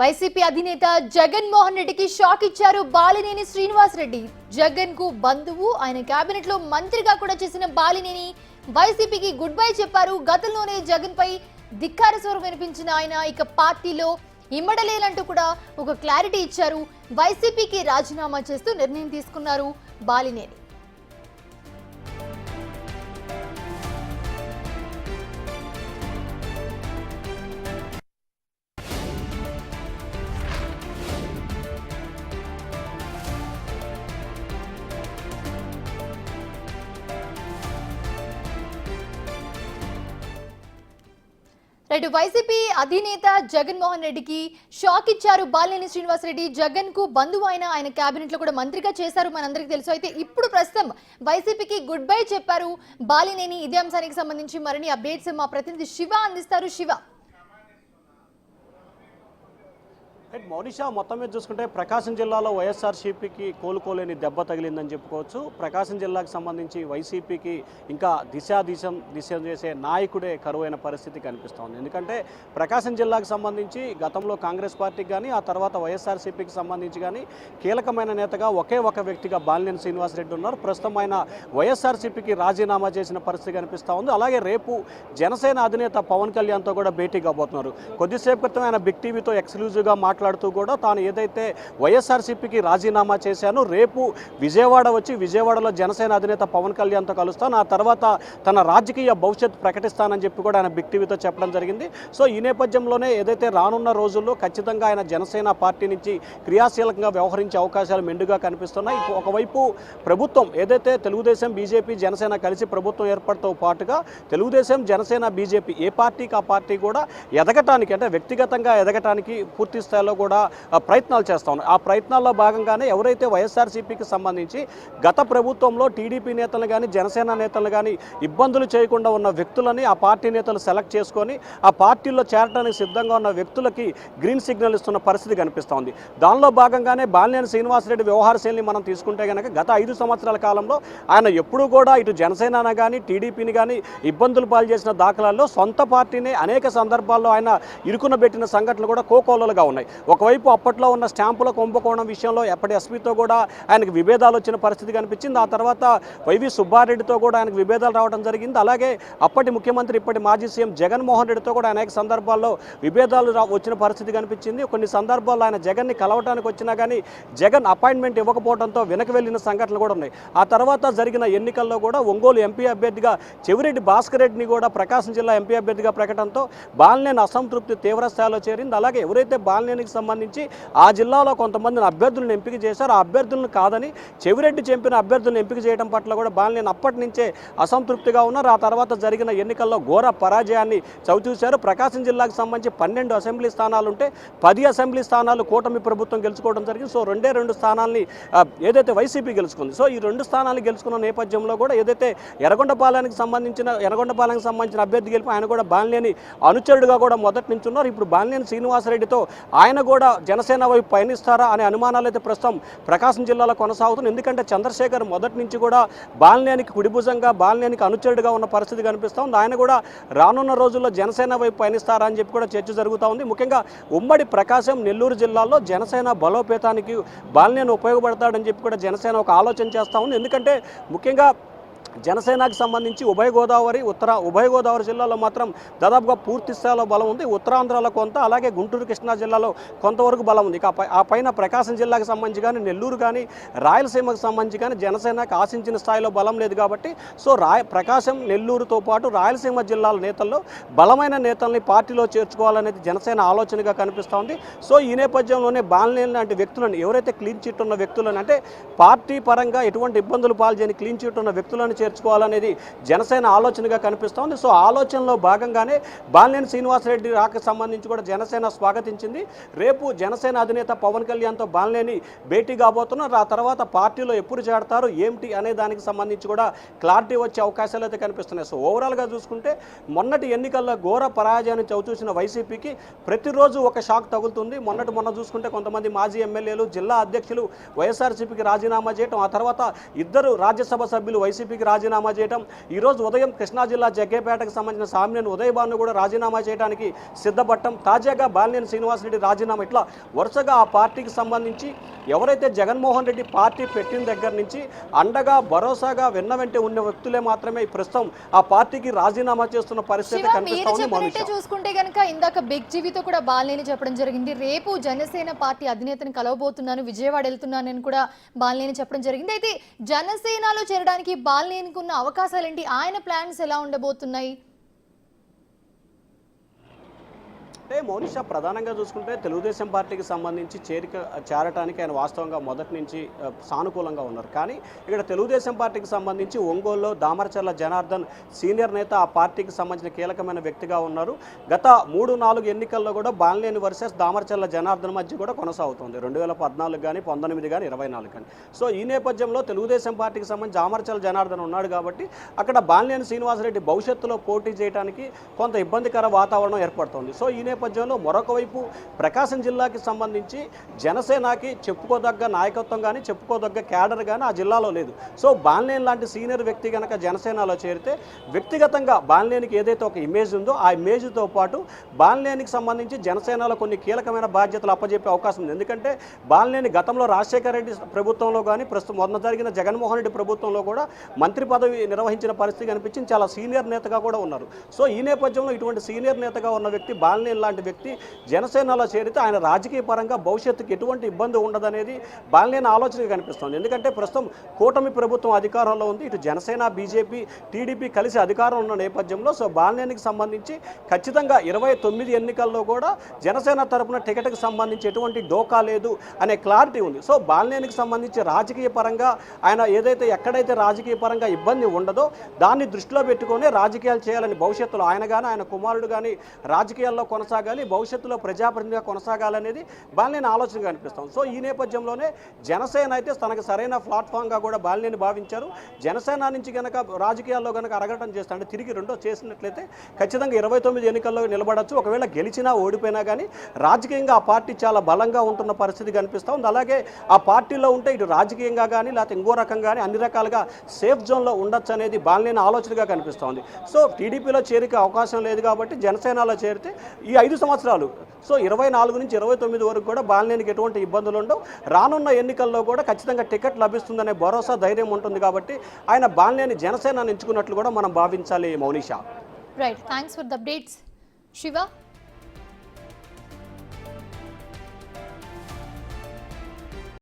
YCP అధినేత జగన్మోహన్ రెడ్డికి shock ఇచ్చారు బాలినేని శ్రీనివాస్ రెడ్డి జగన్కు బంధువు ఆయన కేబినెట్లో మంత్రిగా కూడా చేసిన బాలినేని వైసీపీకి గుడ్ బై చెప్పారు. గతంలోనే జగన్ పై ధిక్కార స్వరం వినిపించిన ఆయన ఇక పార్టీలో ఇమ్మడలేలంటూ కూడా ఒక క్లారిటీ ఇచ్చారు. వైసీపీకి రాజీనామా చేస్తూ నిర్ణయం తీసుకున్నారు బాలినేని. రైట్ వైసీపీ అధినేత జగన్మోహన్ రెడ్డికి షాక్ ఇచ్చారు బాలినేని శ్రీనివాస్ రెడ్డి. జగన్కు బంధువు అయిన ఆయన కేబినెట్లో కూడా మంత్రిగా చేశారు మనందరికీ తెలుసు. అయితే ఇప్పుడు ప్రస్తుతం వైసీపీకి గుడ్ బై చెప్పారు బాలినేని. ఇదే అంశానికి సంబంధించి మరిన్ని అప్డేట్స్ మా ప్రతినిధి శివ అందిస్తారు. శివ రైట్ మౌనిషా మొత్తం మీద చూసుకుంటే ప్రకాశం జిల్లాలో వైఎస్ఆర్సీపీకి కోలుకోలేని దెబ్బ తగిలిందని చెప్పుకోవచ్చు. ప్రకాశం జిల్లాకు సంబంధించి వైసీపీకి ఇంకా దిశా దిశం దిశ చేసే నాయకుడే కరువైన పరిస్థితి కనిపిస్తోంది. ఎందుకంటే ప్రకాశం జిల్లాకు సంబంధించి గతంలో కాంగ్రెస్ పార్టీకి కానీ ఆ తర్వాత వైఎస్ఆర్సీపీకి సంబంధించి కానీ కీలకమైన నేతగా ఒకే ఒక వ్యక్తిగా బాలినేని శ్రీనివాసరెడ్డి ఉన్నారు. ప్రస్తుతం ఆయన వైఎస్ఆర్సీపీకి రాజీనామా చేసిన పరిస్థితి కనిపిస్తూ ఉంది. అలాగే రేపు జనసేన అధినేత పవన్ కళ్యాణ్తో కూడా భేటీ కాబోతున్నారు. కొద్దిసేపు క్రితం ఆయన బిగ్ టీవీతో ఎక్స్క్లూజివ్గా మాట్లాడుతూ కూడా తాను ఏదైతే వైఎస్ఆర్సీపీకి రాజీనామా చేశానో రేపు విజయవాడ వచ్చి విజయవాడలో జనసేన అధినేత పవన్ కళ్యాణ్తో కలుస్తాను. ఆ తర్వాత తన రాజకీయ భవిష్యత్ ప్రకటిస్తానని చెప్పి కూడా ఆయన బిగ్ టీవీతో చెప్పడం జరిగింది. సో ఈ నేపథ్యంలోనే ఏదైతే రానున్న రోజుల్లో ఖచ్చితంగా ఆయన జనసేన పార్టీ నుంచి క్రియాశీలకంగా వ్యవహరించే అవకాశాలు మెండుగా కనిపిస్తున్నాయి. ఒకవైపు ప్రభుత్వం ఏదైతే తెలుగుదేశం బీజేపీ జనసేన కలిసి ప్రభుత్వం ఏర్పడతో పాటుగా తెలుగుదేశం జనసేన బీజేపీ ఏ పార్టీకి ఆ పార్టీ కూడా ఎదగటానికి అంటే వ్యక్తిగతంగా ఎదగటానికి పూర్తి స్థాయిలో కూడా ప్రయత్నాలు చేస్తా ఉన్నారు. ఆ ప్రయత్నాల్లో భాగంగానే ఎవరైతే వైఎస్ఆర్సీపీకి సంబంధించి గత ప్రభుత్వంలో టీడీపీ నేతలు కానీ జనసేన నేతలు కానీ ఇబ్బందులు చేయకుండా ఉన్న వ్యక్తులని ఆ పార్టీ నేతలు సెలెక్ట్ చేసుకొని ఆ పార్టీల్లో చేరడానికి సిద్ధంగా ఉన్న వ్యక్తులకి గ్రీన్ సిగ్నల్ ఇస్తున్న పరిస్థితి కనిపిస్తోంది దానిలో భాగంగానే బాలినేని శ్రీనివాసరెడ్డి వ్యవహార శైలిని మనం తీసుకుంటే కనుక గత ఐదు సంవత్సరాల కాలంలో ఆయన ఎప్పుడూ కూడా ఇటు జనసేన కానీ టీడీపీని కానీ ఇబ్బందులు పాలు చేసిన దాఖలాల్లో సొంత పార్టీని అనేక సందర్భాల్లో ఆయన ఇరుకున పెట్టిన సంఘటనలు కూడా కోకోలలుగా ఉన్నాయి. ఒకవైపు అప్పట్లో ఉన్న స్టాంపుల కుంభకోణం విషయంలో ఎప్పటి ఎస్పీతో కూడా ఆయనకు విభేదాలు వచ్చిన పరిస్థితి కనిపించింది. ఆ తర్వాత వైవి సుబ్బారెడ్డితో కూడా ఆయనకు విభేదాలు రావడం జరిగింది. అలాగే అప్పటి ముఖ్యమంత్రి ఇప్పటి మాజీ సీఎం జగన్మోహన్ రెడ్డితో కూడా అనేక సందర్భాల్లో విభేదాలు రా- వచ్చిన పరిస్థితి కనిపించింది. కొన్ని సందర్భాల్లో ఆయన జగన్ని కలవటానికి వచ్చినా కానీ జగన్ అపాయింట్మెంట్ ఇవ్వకపోవడంతో వెనక వెళ్ళిన సంఘటనలు కూడా ఉన్నాయి. ఆ తర్వాత జరిగిన ఎన్నికల్లో కూడా ఒంగోలు ఎంపీ అభ్యర్థిగా చెవిరెడ్డి భాస్కర్ రెడ్డిని కూడా ప్రకాశం జిల్లా ఎంపీ అభ్యర్థిగా ప్రకటనతో బాలినేని అసంతృప్తి తీవ్ర స్థాయిలో చేరింది. అలాగే ఎవరైతే బాలినేనికి సంబంధించి ఆ జిల్లాలో కొంతమందిని అభ్యర్థులను ఎంపిక చేశారు. ఆ అభ్యర్థులను కాదని చెవిరెడ్డి చెంపిన అభ్యర్థులను ఎంపిక చేయడం పట్ల కూడా బాలినేని అప్పటి నుంచే అసంతృప్తిగా ఉన్నారు. ఆ తర్వాత జరిగిన ఎన్నికల్లో ఘోర పరాజయాన్ని చవిచూశారు. ప్రకాశం జిల్లాకు సంబంధించి పన్నెండు అసెంబ్లీ స్థానాలు ఉంటే పది అసెంబ్లీ స్థానాలు కూటమి ప్రభుత్వం గెలుచుకోవడం జరిగింది. సో రెండే రెండు స్థానాల్ని ఏదైతే వైసీపీ గెలుచుకుంది సో ఈ రెండు స్థానాలు గెలుచుకున్న నేపథ్యంలో కూడా ఏదైతే ఎర్రగొండపాలెనికి సంబంధించిన ఎర్రగొండపాలెనికి సంబంధించిన అభ్యర్థి గెలిపి ఆయన కూడా బాలినేని అనుచరుడుగా కూడా మొదటి నుంచి ఉన్నారు. ఇప్పుడు బాలినేని శ్రీనివాసరెడ్డితో ఆయన ఆయన కూడా జనసేన వైపు పయనిస్తారా అనే అనుమానాలు అయితే ప్రస్తుతం ప్రకాశం జిల్లాలో కొనసాగుతుంది. ఎందుకంటే చంద్రశేఖర్ మొదటి నుంచి కూడా బాలినేనికి కుడిభుజంగా బాలినేనికి అనుచరుడుగా ఉన్న పరిస్థితి కనిపిస్తూ ఉంది. ఆయన కూడా రానున్న రోజుల్లో జనసేన వైపు పయనిస్తారా అని చెప్పి కూడా చర్చ జరుగుతూ ఉంది. ముఖ్యంగా ఉమ్మడి ప్రకాశం నెల్లూరు జిల్లాలో జనసేన బలోపేతానికి బాలినేని ఉపయోగపడతాడని చెప్పి కూడా జనసేన ఒక ఆలోచన చేస్తూ ఉంది. ఎందుకంటే ముఖ్యంగా జనసేనకు సంబంధించి ఉభయ గోదావరి ఉత్తర ఉభయ గోదావరి జిల్లాలో మాత్రం దాదాపుగా పూర్తి స్థాయిలో బలం ఉంది. ఉత్తరాంధ్రలో కొంత అలాగే గుంటూరు కృష్ణా జిల్లాలో కొంతవరకు బలం ఉంది. ఇక ఆ పైన ప్రకాశం జిల్లాకు సంబంధించి కానీ నెల్లూరు కానీ రాయలసీమకు సంబంధించి కానీ జనసేనకు ఆశించిన స్థాయిలో బలం లేదు కాబట్టి సో రాయ ప్రకాశం నెల్లూరుతో పాటు రాయలసీమ జిల్లాల నేతల్లో బలమైన నేతల్ని పార్టీలో చేర్చుకోవాలనేది జనసేన ఆలోచనగా కనిపిస్తూ ఉంది. సో ఈ నేపథ్యంలోనే బాలనేని లాంటి వ్యక్తులను ఎవరైతే క్లీన్ చిట్ ఉన్న వ్యక్తులను అంటే పార్టీ పరంగా ఎటువంటి ఇబ్బందులు పాల్చేయని క్లీన్ చిట్ ఉన్న వ్యక్తులను చేర్చుకోవాలనేది జనసేన ఆలోచనగా కనిపిస్తోంది. సో ఆలోచనలో భాగంగానే బాలినేని శ్రీనివాసరెడ్డి రాక సంబంధించి కూడా జనసేన స్వాగతించింది. రేపు జనసేన అధినేత పవన్ కళ్యాణ్తో బాలినేని భేటీ కాబోతున్నారు. ఆ తర్వాత పార్టీలో ఎప్పుడు చేడతారు ఏమిటి అనే దానికి సంబంధించి కూడా క్లారిటీ వచ్చే అవకాశాలు అయితే కనిపిస్తున్నాయి. సో ఓవరాల్గా చూసుకుంటే మొన్నటి ఎన్నికల్లో ఘోర పరాజయాన్ని చవిచూసిన వైసీపీకి ప్రతిరోజు ఒక షాక్ తగులుతుంది. మొన్నటి మొన్న చూసుకుంటే కొంతమంది మాజీ ఎమ్మెల్యేలు జిల్లా అధ్యక్షులు వైఎస్ఆర్సీపీకి రాజీనామా చేయటం ఆ తర్వాత ఇద్దరు రాజ్యసభ సభ్యులు వైసీపీకి వైసీపీకి రాజీనామా చేయడం ఈరోజు ఉదయం కృష్ణా జిల్లా జగ్గేపేటకు సంబంధించిన సామినేని ఉదయభాను కూడా రాజీనామా చేయడానికి సిద్ధపడటం తాజాగా బాలినేని శ్రీనివాసరెడ్డి రాజీనామా ఇట్లా వరుసగా ఆ పార్టీకి సంబంధించి ఎవరైతే జగన్మోహన్ రెడ్డి పార్టీ పెట్టిన దగ్గర నుంచి అండగా భరోసాగా వెన్న వెంటే ఉన్న వ్యక్తులే మాత్రమే ప్రస్తుతం ఆ పార్టీకి రాజీనామా చేస్తున్న పరిస్థితి శివ మీరు కనిపిస్తా ఉంది చెప్పినట్టే మనుష చూసుకుంటే గనక ఇందాక బిగ్ జీవితో కూడా బాలినేని చెప్పడం జరిగింది. రేపు జనసేన పార్టీ అధినేతను కలవబోతున్నాను విజయవాడ వెళ్తున్నానని కూడా బాలినేని చెప్పడం జరిగింది. అయితే జనసేనలో చేరడానికి బాలినేనికి ఉన్న అవకాశాలేంటి? ఆయన ప్లాన్స్ ఎలా ఉండబోతున్నాయి? అంటే మౌనిషా ప్రధానంగా చూసుకుంటే తెలుగుదేశం పార్టీకి సంబంధించి చేరిక చేరటానికి ఆయన వాస్తవంగా మొదటి నుంచి సానుకూలంగా ఉన్నారు. కానీ ఇక్కడ తెలుగుదేశం పార్టీకి సంబంధించి ఒంగోలులో దామరచర్ల జనార్దన్ సీనియర్ నేత ఆ పార్టీకి సంబంధించిన కీలకమైన వ్యక్తిగా ఉన్నారు. గత మూడు నాలుగు ఎన్నికల్లో కూడా బాలినేని వర్సెస్ దామరచర్ల జనార్దన్ మధ్య కూడా కొనసాగుతుంది. రెండు వేల పద్నాలుగు కానీ పంతొమ్మిది కానీ ఇరవై నాలుగు కానీ. సో ఈ నేపథ్యంలో తెలుగుదేశం పార్టీకి సంబంధించి దామరచర్ల జనార్దన్ ఉన్నాడు కాబట్టి అక్కడ బాలినేని శ్రీనివాసరెడ్డి భవిష్యత్తులో పోటీ చేయడానికి కొంత ఇబ్బందికర వాతావరణం ఏర్పడుతుంది. సో ఈ నేపథ్యంలో మరొక వైపు ప్రకాశం జిల్లాకి సంబంధించి జనసేనకి చెప్పుకోదగ్గ నాయకత్వం కానీ చెప్పుకోదగ్గ క్యాడర్ కానీ ఆ జిల్లాలో లేదు. సో బాలినేని లాంటి సీనియర్ వ్యక్తి కనుక జనసేనలో చేరితే వ్యక్తిగతంగా బాలినేనికి ఏదైతే ఒక ఇమేజ్ ఉందో ఆ ఇమేజ్తో పాటు బాలినేనికి సంబంధించి జనసేనలో కొన్ని కీలకమైన బాధ్యతలు అప్పజెప్పే అవకాశం ఉంది. ఎందుకంటే బాలినేని గతంలో రాజశేఖర రెడ్డి ప్రభుత్వంలో కానీ ప్రస్తుతం మొన్న జరిగిన జగన్మోహన్ రెడ్డి ప్రభుత్వంలో కూడా మంత్రి పదవి నిర్వహించిన పరిస్థితి కనిపించింది. చాలా సీనియర్ నేతగా కూడా ఉన్నారు. సో ఈ నేపథ్యంలో ఇటువంటి సీనియర్ నేతగా ఉన్న వ్యక్తి బాలినేని లాంటి వ్యక్తి జనసేనలో చేరితే ఆయన రాజకీయ పరంగా భవిష్యత్తుకి ఎటువంటి ఇబ్బంది ఉండదనేది బాలినేని ఆలోచనగా కనిపిస్తుంది. ఎందుకంటే ప్రస్తుతం కూటమి ప్రభుత్వం అధికారంలో ఉంది. ఇటు జనసేన బీజేపీ టీడీపీ కలిసి అధికారం ఉన్న నేపథ్యంలో సో బాలినేనికి సంబంధించి ఖచ్చితంగా ఇరవై తొమ్మిది ఎన్నికల్లో కూడా జనసేన తరపున టికెట్కి సంబంధించి ఎటువంటి డోకా లేదు అనే క్లారిటీ ఉంది. సో బాలినేనికి సంబంధించి రాజకీయ పరంగా ఆయన ఏదైతే ఎక్కడైతే రాజకీయ పరంగా ఇబ్బంది ఉండదో దాన్ని దృష్టిలో పెట్టుకొని రాజకీయాలు చేయాలని భవిష్యత్తులో ఆయన కానీ ఆయన కుమారుడు కానీ రాజకీయాల్లో కొనసాగాలి భవిష్యత్తులో ప్రజాప్రతినిధిగా కొనసాగాలనేది బాలినేని ఆలోచనగా కనిపిస్తాం సో ఈ నేపథ్యంలోనే జనసేన అయితే తనకు సరైన ప్లాట్ఫామ్గా కూడా బాలినేని భావించారు. జనసేన నుంచి కనుక రాజకీయాల్లో కనుక అరగటం చేస్తా అంటే తిరిగి రెండో చేసినట్లయితే ఖచ్చితంగా ఇరవై తొమ్మిది ఎన్నికల్లో నిలబడచ్చు. ఒకవేళ గెలిచినా ఓడిపోయినా కానీ రాజకీయంగా ఆ పార్టీ చాలా బలంగా ఉంటున్న పరిస్థితి కనిపిస్తూ ఉంది అలాగే ఆ పార్టీలో ఉంటే ఇటు రాజకీయంగా కానీ లేకపోతే ఇంకో రకంగా కానీ అన్ని రకాలుగా సేఫ్ జోన్లో ఉండొచ్చు అనేది బాలినేని ఆలోచనగా కనిపిస్తోంది. సో టీడీపీలో చేరిక అవకాశం లేదు కాబట్టి జనసేనలో చేరితే ఈ ఐదు సంవత్సరాలు. సో ఇరవై నాలుగు నుంచి ఇరవై తొమ్మిది వరకు కూడా బాలినేనికి ఎటువంటి ఇబ్బందులు ఉండవు. రానున్న ఎన్నికల్లో కూడా ఖచ్చితంగా టికెట్ లభిస్తుందనే భరోసా ధైర్యం ఉంటుంది కాబట్టి ఆయన బాలినేని జనసేన ఎంచుకున్నట్లు కూడా మనం భావించాలి Mounisha. Right thanks for the updates Shiva